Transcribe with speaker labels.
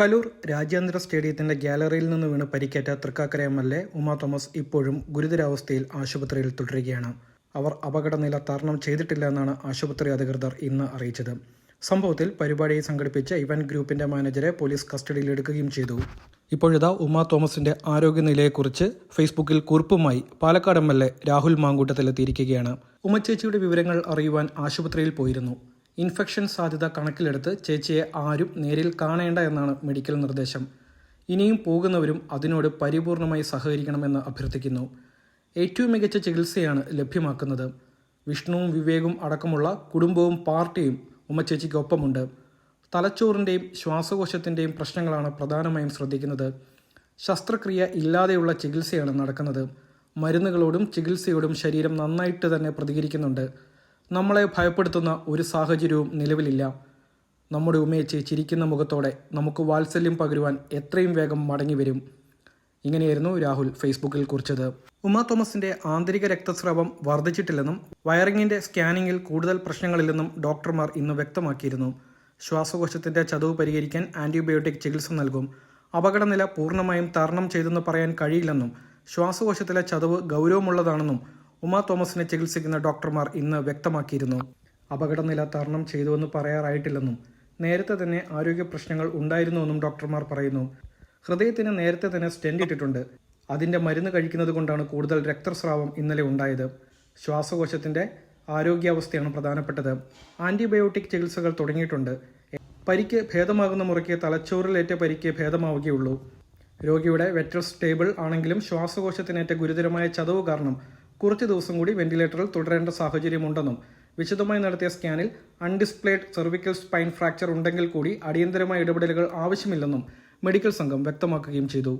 Speaker 1: കലൂർ രാജ്യാന്തര സ്റ്റേഡിയത്തിന്റെ ഗ്യാലറിയിൽ നിന്ന് വീണ് പരിക്കേറ്റ Thrikkakara M L A Uma Thomas ഇപ്പോഴും ഗുരുതരാവസ്ഥയിൽ ആശുപത്രിയിൽ തുടരുകയാണ്. അവർ അപകടനില തരണം ചെയ്തിട്ടില്ല എന്നാണ് ആശുപത്രി അധികൃതർ ഇന്ന് അറിയിച്ചത്. സംഭവത്തിൽ പരിപാടി സംഘടിപ്പിച്ച ഇവന്റ് ഗ്രൂപ്പിന്റെ മാനേജരെ പോലീസ് കസ്റ്റഡിയിലെടുക്കുകയും ചെയ്തു. ഇപ്പോഴിതാ ഉമാ തോമസിന്റെ ആരോഗ്യനിലയെക്കുറിച്ച് ഫേസ്ബുക്കിൽ കുറിപ്പുമായി Palakkad M L A Rahul മാങ്കൂട്ടത്തിലെത്തിയിരിക്കുകയാണ്. ഉമ്മച്ചേച്ചിയുടെ വിവരങ്ങൾ അറിയുവാൻ ആശുപത്രിയിൽ പോയിരുന്നു. ഇൻഫെക്ഷൻ സാധ്യത കണക്കിലെടുത്ത് ചേച്ചിയെ ആരും നേരിൽ കാണേണ്ട എന്നാണ് മെഡിക്കൽ നിർദ്ദേശം. ഇനിയും പോകുന്നവരും അതിനോട് പരിപൂർണമായി സഹകരിക്കണമെന്ന് അഭ്യർത്ഥിക്കുന്നു. ഏറ്റവും മികച്ച ചികിത്സയാണ് ലഭ്യമാക്കുന്നത്. വിഷ്ണുവും വിവേകും അടക്കമുള്ള കുടുംബവും പാർട്ടിയും ഉമ്മച്ചേച്ചിക്കൊപ്പമുണ്ട് തലച്ചോറിന്റെയും ശ്വാസകോശത്തിന്റെയും പ്രശ്നങ്ങളാണ് പ്രധാനമായും ശ്രദ്ധിക്കുന്നത്. ശസ്ത്രക്രിയ ഇല്ലാതെയുള്ള ചികിത്സയാണ് നടക്കുന്നത്. മരുന്നുകളോടും ചികിത്സയോടും ശരീരം നന്നായിട്ട് തന്നെ പ്രതികരിക്കുന്നുണ്ട്. നമ്മളെ ഭയപ്പെടുത്തുന്ന ഒരു സാഹചര്യവും നിലവിലില്ല. നമ്മുടെ ഉമ്മയച്ച് ചിരിക്കുന്ന മുഖത്തോടെ നമുക്ക് വാത്സല്യം പകരുവാൻ എത്രയും വേഗം മടങ്ങി വരും. ഇങ്ങനെയായിരുന്നു രാഹുൽ ഫേസ്ബുക്കിൽ കുറിച്ചത്. ഉമ തോമസിന്റെ ആന്തരിക രക്തസ്രാവം വർദ്ധിച്ചിട്ടില്ലെന്നും വയറിങ്ങിന്റെ സ്കാനിങ്ങിൽ കൂടുതൽ പ്രശ്നങ്ങളില്ലെന്നും ഡോക്ടർമാർ ഇന്ന് വ്യക്തമാക്കിയിരുന്നു. ശ്വാസകോശത്തിന്റെ ചതവ് പരിഹരിക്കാൻ ആന്റിബയോട്ടിക് ചികിത്സ നൽകും. അപകടനില പൂർണമായും തരണം ചെയ്തെന്ന് പറയാൻ കഴിയില്ലെന്നും ശ്വാസകോശത്തിലെ ചതവ് ഗൗരവമുള്ളതാണെന്നും ഉമ തോമസിനെ ചികിത്സിക്കുന്ന ഡോക്ടർമാർ ഇന്ന് വ്യക്തമാക്കിയിരുന്നു. അപകടനില തരണം ചെയ്തുവെന്ന് പറയാറായിട്ടില്ലെന്നും നേരത്തെ തന്നെ ആരോഗ്യ പ്രശ്നങ്ങൾ ഉണ്ടായിരുന്നുവെന്നും ഡോക്ടർമാർ പറയുന്നു. ഹൃദയത്തിന് നേരത്തെ തന്നെ സ്റ്റെൻഡ് ഇട്ടിട്ടുണ്ട്. അതിന്റെ മരുന്ന് കഴിക്കുന്നത് കൊണ്ടാണ് കൂടുതൽ രക്തസ്രാവം ഇന്നലെ ഉണ്ടായത്. ശ്വാസകോശത്തിന്റെ ആരോഗ്യാവസ്ഥയാണ് പ്രധാനപ്പെട്ടത്. ആന്റിബയോട്ടിക് ചികിത്സകൾ തുടങ്ങിയിട്ടുണ്ട്. പരിക്ക് ഭേദമാകുന്ന മുറയ്ക്ക് തലച്ചോറിലേറ്റ പരിക്ക് ഭേദമാവുകയുള്ളൂ. രോഗിയുടെ വെറ്റൽ സ്റ്റേബിൾ ആണെങ്കിലും ശ്വാസകോശത്തിനേറ്റ ഗുരുതരമായ ചതവ് കാരണം കുറച്ച് ദിവസം കൂടി വെന്റിലേറ്ററിൽ തുടരേണ്ട സാഹചര്യമുണ്ടെന്നും വിശദമായി നടത്തിയ സ്കാനിൽ അൺഡിസ്പ്ലേഡ് സെർവിക്കൽ സ്പൈൻ ഫ്രാക്ചർ ഉണ്ടെങ്കിൽ കൂടി അടിയന്തരമായ ഇടപെടലുകൾ ആവശ്യമില്ലെന്നും മെഡിക്കൽ സംഘം വ്യക്തമാക്കുകയും ചെയ്തു.